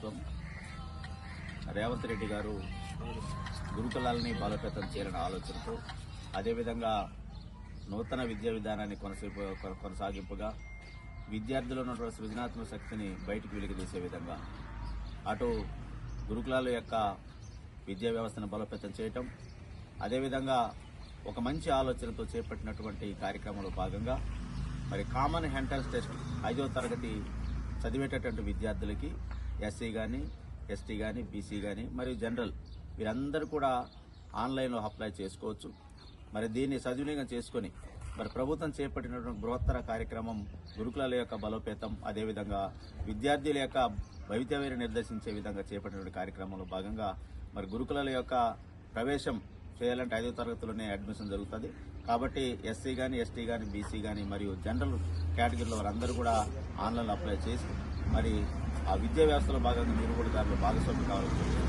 ప్రభుత్వం రేవంత్ రెడ్డి గారు గురుకులాలని బలోపేతం చేయాలనే ఆలోచనతో అదేవిధంగా నూతన విద్యా విధానాన్ని కొనసాగి కొనసాగింపుగా విద్యార్థులు ఉన్నటువంటి సృజనాత్మక శక్తిని బయటికి వెలికిదీసే విధంగా అటు గురుకులాల యొక్క విద్యా వ్యవస్థను బలోపేతం చేయటం అదేవిధంగా ఒక మంచి ఆలోచనతో చేపట్టినటువంటి కార్యక్రమంలో భాగంగా మరి కామన్ ఎంట్రన్స్ టెస్ట్ ఐదో తరగతి చదివేటటువంటి విద్యార్థులకి ఎస్సీ కానీ ఎస్టీ కానీ బీసీ కానీ మరియు జనరల్ వీరందరూ కూడా ఆన్లైన్లో అప్లై చేసుకోవచ్చు. మరి దీన్ని సద్వినియోగం చేసుకొని మరి ప్రభుత్వం చేపట్టినటువంటి బృహత్తర కార్యక్రమం గురుకులాల యొక్క బలోపేతం అదేవిధంగా విద్యార్థుల యొక్క భవితవ్యం నిర్దేశించే విధంగా చేపట్టినటువంటి కార్యక్రమంలో భాగంగా మరి గురుకులాల యొక్క ప్రవేశం చేయాలంటే ఐదో తరగతిలోనే అడ్మిషన్ జరుగుతుంది. కాబట్టి ఎస్సీ కానీ ఎస్టీ కానీ బీసీ కానీ మరియు జనరల్ కేటగిరీలో వారందరూ కూడా ఆన్లైన్లో అప్లై చేసి మరి ఆ విద్యా వ్యవస్థలో భాగంగా మీరు కూడా దాంట్లో భాగస్వామ్యం కావాలని